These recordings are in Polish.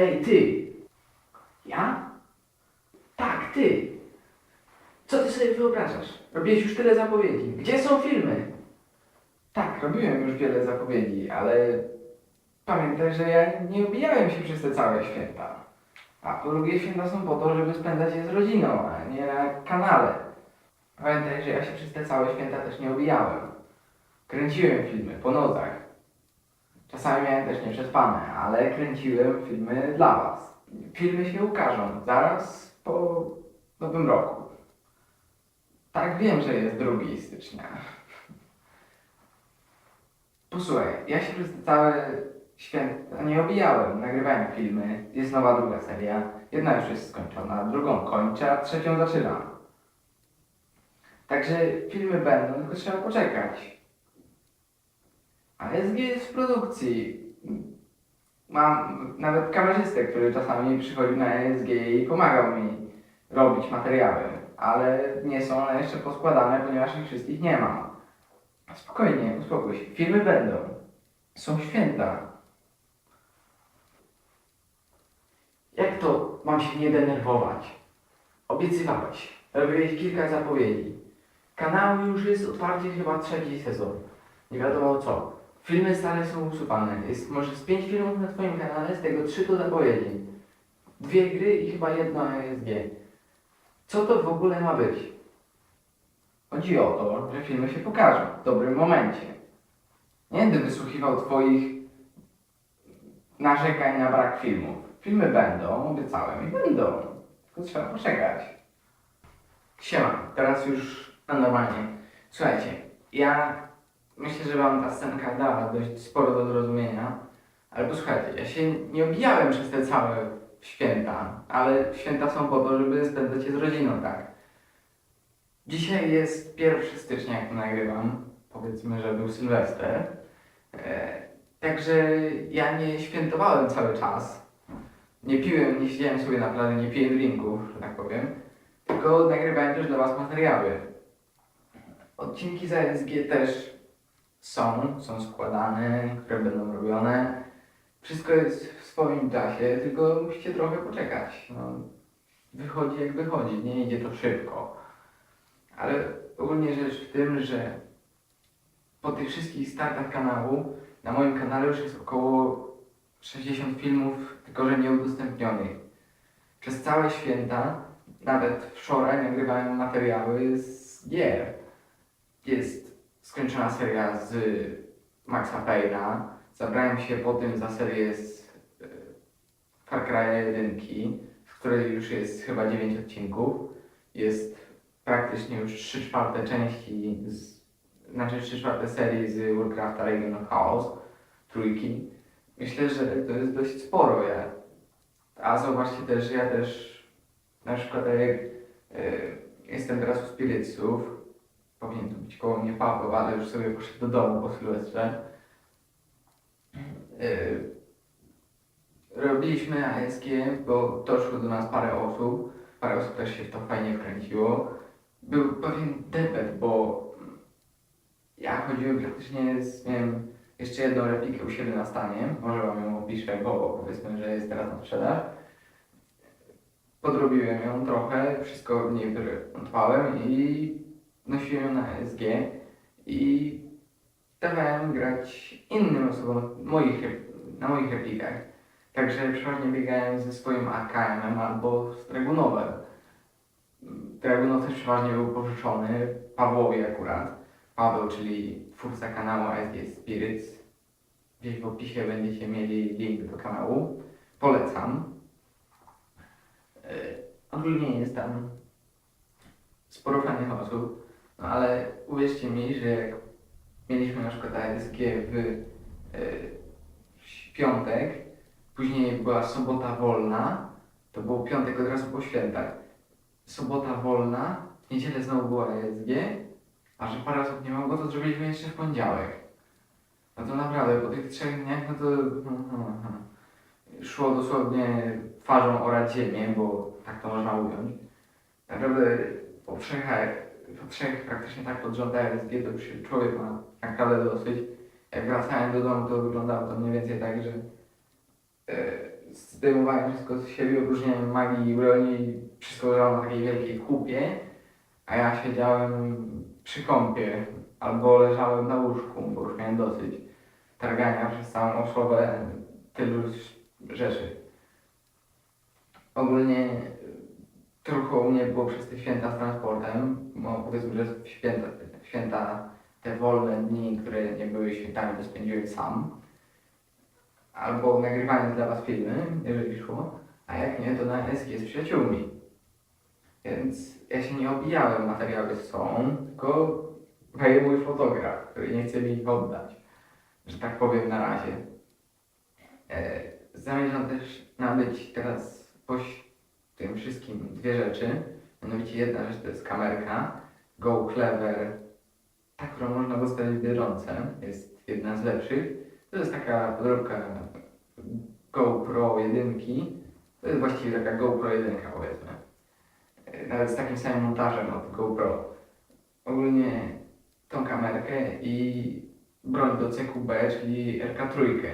Ej, ty! Ja? Tak, ty! Co ty sobie wyobrażasz? Robiłeś już tyle zapowiedzi. Gdzie są filmy? Tak, robiłem już wiele zapowiedzi, ale pamiętaj, że ja nie ubijałem się przez te całe święta. A po drugie święta są po to, żeby spędzać je z rodziną, a nie na kanale. Pamiętaj, że ja się przez te całe święta też nie ubijałem. Kręciłem filmy po nocach. Czasami miałem też nieprzespane, ale kręciłem filmy dla Was. Filmy się ukażą zaraz po nowym roku. Tak, wiem, że jest 2 stycznia. Posłuchaj, ja się przez całe święta nie obijałem. Nagrywałem filmy, jest nowa druga seria. Jedna już jest skończona, drugą kończę, a trzecią zaczynam. Także filmy będą, tylko trzeba poczekać. A SG jest w produkcji. Mam nawet kamerzystę, który czasami przychodzi na SG i pomagał mi robić materiały, ale nie są one jeszcze poskładane, ponieważ ich wszystkich nie mam. Spokojnie, uspokój się. Filmy będą. Są święta. Jak to mam się nie denerwować? Obiecywałeś. Robiłeś kilka zapowiedzi. Kanał już jest otwarcie chyba trzeci sezon. Nie wiadomo co. Filmy stale są usuwane. Jest może z pięć filmów na twoim kanale, z tego trzy to zapowiedzi. Dwie gry i chyba jedno ASG. Co to w ogóle ma być? Chodzi o to, że filmy się pokażą w dobrym momencie. Nie będę wysłuchiwał twoich narzekań na brak filmów. Filmy będą, obiecałem i będą. Tylko trzeba poczekać. Siema, teraz już na normalnie. Słuchajcie, ja myślę, że wam ta scenka dała dość sporo do zrozumienia, ale posłuchajcie, ja się nie obijałem przez te całe święta, ale święta są po to, żeby spędzać je z rodziną, tak? Dzisiaj jest 1 stycznia, jak to nagrywam. Powiedzmy, że był Sylwester. E, także ja nie świętowałem cały czas. Nie piłem, nie siedziałem sobie na plaży, nie piłem drinków, że tak powiem. Tylko nagrywałem też dla Was materiały. Odcinki za SG też są, są składane, które będą robione. Wszystko jest w swoim czasie, tylko musicie trochę poczekać. No, wychodzi jak wychodzi, nie idzie to szybko. Ale ogólnie rzecz w tym, że po tych wszystkich startach kanału, na moim kanale już jest około 60 filmów, tylko że nieudostępnionych. Przez całe święta, nawet wczoraj nagrywałem materiały z gier. Jest skończona seria z Maxa Payne'a. Zabrałem się potem za serię z e, Far Cry 1, w której już jest chyba 9 odcinków. Jest praktycznie już 3 czwarte części, z, znaczy 3 czwarte serii z Warcrafta Reign of Chaos, trójki. Myślę, że to jest dość sporo. Ja. A zobaczcie też, ja też na przykład jak e, jestem teraz u Spirytsów, powinien tu być koło mnie Paweł, ale już sobie poszedł do domu po Sylwestrze. E, robiliśmy ASG, bo doszło do nas parę osób, parę osób też się w to fajnie wkręciło. Był pewien debet, bo ja chodziłem praktycznie z, miałem jeszcze jedną replikę u siebie na stanie, może wam ją opiszę, bo powiedzmy, że jest teraz na sprzedaż. Podrobiłem ją trochę, wszystko w niej wyremontowałem i nosiłem na SG i dawałem grać innym osobom moich, na moich replikach. Także przeważnie biegałem ze swoim AKM-em albo z Dragunowem. Dragunow też przeważnie był pożyczony Pawłowi akurat. Paweł, czyli twórca kanału ASG Spirits. Gdzieś w opisie będziecie mieli link do kanału. Polecam. Yy, Ogólnie jest tam sporo fajnych osób, no ale uwierzcie mi, że jak mieliśmy na przykład ASG w, w piątek, później była sobota wolna, to był piątek od razu po świętach. Sobota wolna, w niedzielę znowu była ASG, a że parę osób nie mogło, to zrobiliśmy jeszcze w poniedziałek. No to naprawdę, po tych trzech dniach, no to hmm, hmm, hmm. szło dosłownie twarzą orać ziemię, bo tak to można ująć. Naprawdę po trzech, po trzech praktycznie tak pod rząd ASG to już się człowiek ma naprawdę dosyć. Jak wracałem do domu, to wyglądało to mniej więcej tak, że e, zdejmowałem wszystko z siebie, opróżniałem magii i broni, wszystko leżało na takiej wielkiej kupie, a ja siedziałem przy kąpie albo leżałem na łóżku, bo już miałem dosyć targania przez całą osobę tylu rzeczy. Ogólnie trochę u mnie było przez te święta z transportem, bo powiedzmy, że święta, święta te wolne dni, które nie były świętami, to spędziłem sam. Albo nagrywałem dla Was filmy, jeżeli szło, a jak nie, to na SG z przyjaciółmi. Więc ja się nie obijałem materiały sobą, tylko daje mój fotograf, który nie chce mi ich oddać, że tak powiem na razie. E, zamierzam też nabyć teraz po tym wszystkim dwie rzeczy. Mianowicie jedna rzecz to jest kamerka Go Clever, ta, którą można dostać w Biedronce, jest jedna z lepszych. To jest taka podróbka GoPro 1. To jest właściwie taka GoPro 1 powiedzmy. E, Nawet z takim samym montażem od GoPro. Ogólnie tą kamerkę i broń do CQB, czyli RK3.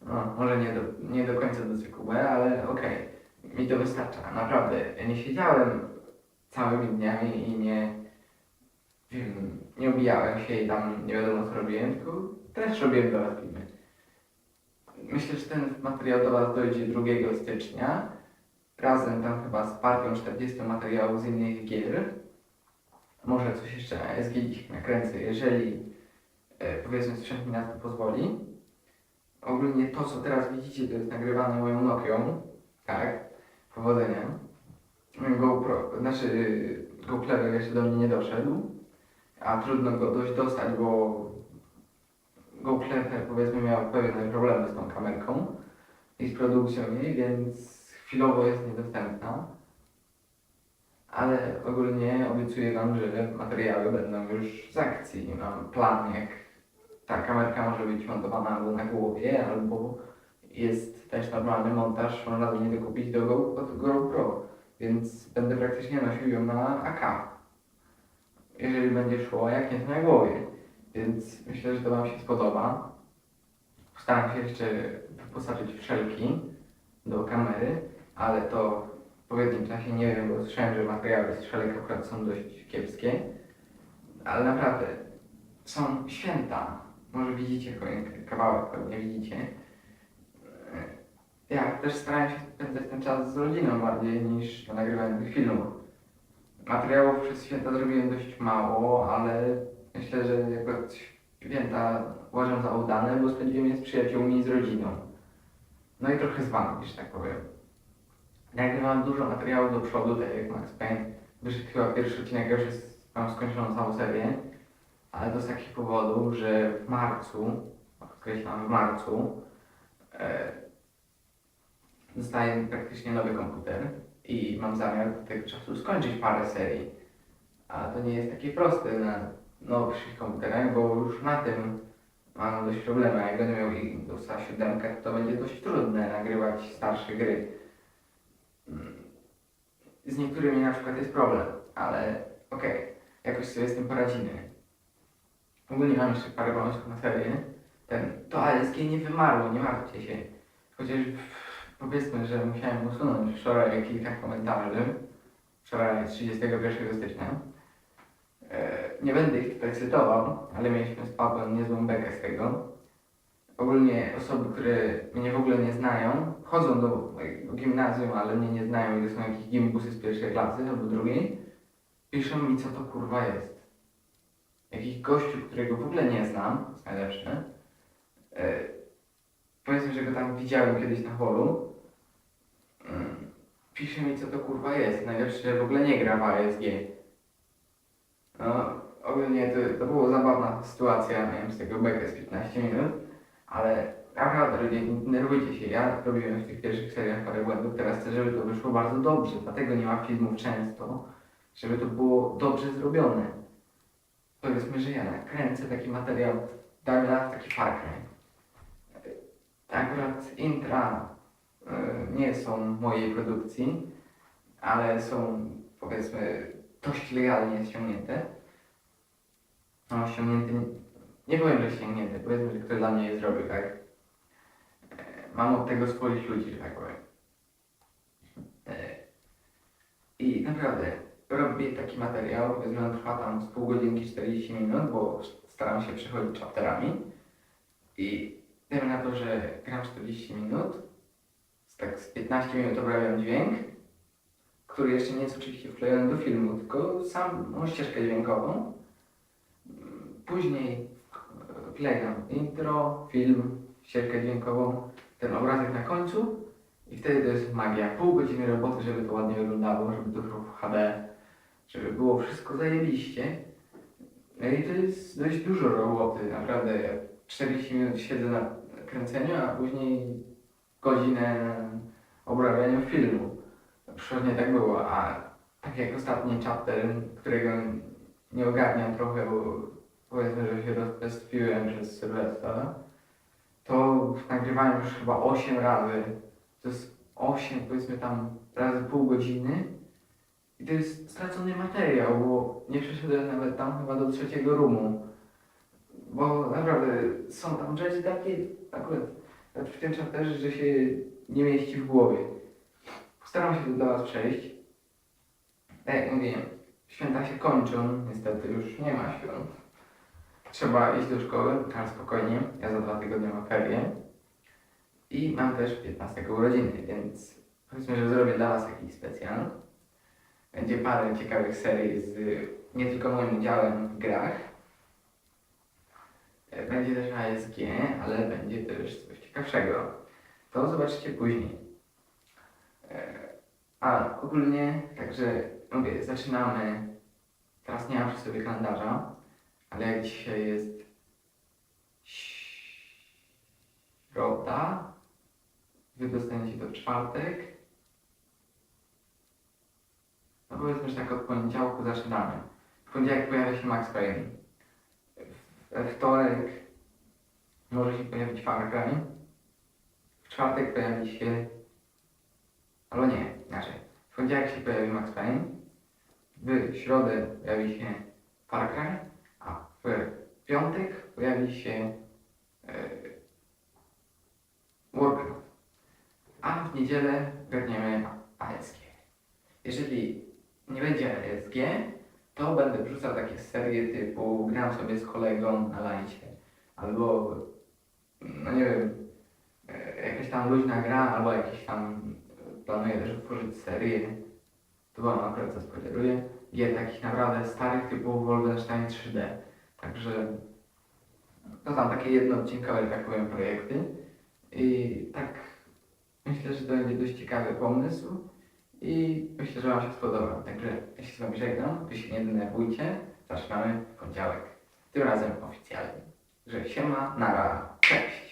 No, może nie do, nie do końca do CQB, ale okej. Mi to wystarcza, naprawdę. Nie siedziałem całymi dniami i nie nie obijałem się i tam nie wiadomo co robiłem, tylko też robiłem dla was filmy. Myślę, że ten materiał do was dojdzie 2 stycznia. Razem tam chyba z partią 40 materiałów z innych gier. Może coś jeszcze SG dziś nakręcę, jeżeli e, powiedzmy sprzęt mi na to pozwoli. Ogólnie to, co teraz widzicie, to jest nagrywane moją Nokią. Tak, powodzenia. GoPro, znaczy GoPro jeszcze do mnie nie doszedł, a trudno go dość dostać, bo GoPro powiedzmy miał pewne problemy z tą kamerką i z produkcją jej, więc chwilowo jest niedostępna. Ale ogólnie obiecuję Wam, że materiały będą już z akcji. Mam plan, jak ta kamerka może być montowana albo na głowie, albo jest też normalny montaż, można do niej dokupić do GoPro, więc będę praktycznie nosił ją na AK. Jeżeli będzie szło, jak nie to na głowie. Więc myślę, że to Wam się spodoba. Postaram się jeszcze wyposażyć w szelki do kamery, ale to w odpowiednim czasie nie wiem, bo słyszałem, że materiały z szelek akurat są dość kiepskie. Ale naprawdę, są święta. Może widzicie kawałek pewnie widzicie. Ja też starałem się spędzać ten czas z rodziną bardziej niż na nagrywaniu. Materiałów przez święta zrobiłem dość mało, ale myślę, że akurat święta uważam za udane, bo spędziłem je z przyjaciółmi i z rodziną. No i trochę z wami, że tak powiem. Nagrywam dużo materiałów do przodu, tak jak Max Payne. Wyszedł chyba pierwszy odcinek, już jest, mam skończoną całą serię. Ale to z takich powodów, że w marcu, podkreślam w marcu, e, dostaję praktycznie nowy komputer i mam zamiar tego czasu skończyć parę serii. A to nie jest takie proste na nowszych komputerach, bo już na tym mam dość problemy. Jak będę miał Windowsa 7, to, będzie dość trudne nagrywać starsze gry. Mm. Z niektórymi na przykład jest problem, ale okej, jakoś sobie z tym poradzimy. Ogólnie mam jeszcze parę pomysłów na serię. Ten, to ASG nie wymarło, nie martwcie się. Chociaż powiedzmy, że musiałem usunąć wczoraj kilka komentarzy. Wczoraj 31 stycznia. E, nie będę ich tutaj cytował, ale mieliśmy z Pawłem niezłą bekę z tego. Ogólnie osoby, które mnie w ogóle nie znają, chodzą do gimnazjum, ale mnie nie znają to są jakieś gimbusy z pierwszej klasy albo drugiej, piszą mi, co to kurwa jest. Jakiś gościu, którego w ogóle nie znam, najlepsze. E, powiedzmy, że go tam widziałem kiedyś na holu. Pisze mi, co to kurwa jest. Najlepsze, że w ogóle nie gra w ASG. No, ogólnie to, to była zabawna sytuacja, miałem z tego bekę z 15 minut, ale naprawdę ludzie, nie denerwujcie się, ja robiłem w tych pierwszych seriach parę błędów, teraz chcę, żeby to wyszło bardzo dobrze, dlatego nie ma filmów często, żeby to było dobrze zrobione. Powiedzmy, że ja nakręcę taki materiał, damy na taki Far. Akurat intra y, nie są mojej produkcji, ale są powiedzmy dość legalnie ściągnięte. No, ściągnięte, nie powiem, że ściągnięte, powiedzmy, że ktoś dla mnie je zrobił, tak? E, mam od tego swoich ludzi, że tak powiem. E, I naprawdę robię taki materiał, powiedzmy on trwa tam z pół godzinki 40 minut, bo staram się przechodzić chapterami. I dajmy na to, że gram 40 minut, tak z 15 minut obrabiam dźwięk, który jeszcze nie jest oczywiście wklejony do filmu, tylko samą ścieżkę dźwiękową. Później wklejam intro, film, ścieżkę dźwiękową, ten obrazek na końcu i wtedy to jest magia. Pół godziny roboty, żeby to ładnie wyglądało, żeby to było w HD, żeby było wszystko zajebiście. No i to jest dość dużo roboty, naprawdę. Ja 40 minut siedzę na kręceniu, a później godzinę obrabianiu filmu. Przychodnie tak było, a tak jak ostatni chapter, którego nie ogarniam trochę, bo powiedzmy, że się rozpestwiłem przez Sylwestra, to nagrywałem już chyba 8 razy. To jest 8, powiedzmy tam razy pół godziny. I to jest stracony materiał, bo nie przeszedłem nawet tam chyba do trzeciego roomu. Bo naprawdę są tam rzeczy takie, akurat w tym chapterze, że się nie mieści w głowie. Postaram się do Was przejść. Tak jak mówiłem, święta się kończą, niestety już nie ma świąt. Trzeba iść do szkoły, ale spokojnie, ja za dwa tygodnie mam ferie. I mam też 15 urodziny, więc powiedzmy, że zrobię dla Was jakiś specjal. Będzie parę ciekawych serii z nie tylko moim udziałem w grach. Będzie też ASG, ale będzie też coś ciekawszego. To zobaczycie później. E, A ogólnie, także mówię, zaczynamy. Teraz nie mam przy sobie kalendarza, ale jak dzisiaj jest środa, wy dostaniecie to w czwartek. No powiedzmy, że tak od poniedziałku zaczynamy. W poniedziałek pojawia się Max Payne. We wtorek może się pojawić Far Cry. W czwartek pojawi się... Albo nie, inaczej. W poniedziałek się pojawi Max Payne. W środę pojawi się Far Cry. A w piątek pojawi się e, Warcraft. A w niedzielę garniemy ASG. Jeżeli nie będzie ASG, to będę wrzucał takie serie typu gram sobie z kolegą na lajcie. Albo, no nie wiem, e, jakaś tam luźna gra, albo jakiś tam e, planuję też otworzyć serię. To wam akurat zaspoileruję. Jest takich naprawdę starych typu Wolfenstein 3D. Także to są takie jednoodcinkowe, tak powiem, projekty. I tak myślę, że to będzie dość ciekawy pomysł. I myślę, że Wam się spodoba. Także ja się z Wami żegnam. Wy się nie denerwujcie. Zaczynamy w poniedziałek. Tym razem oficjalnie. Że siema, nara, Okay.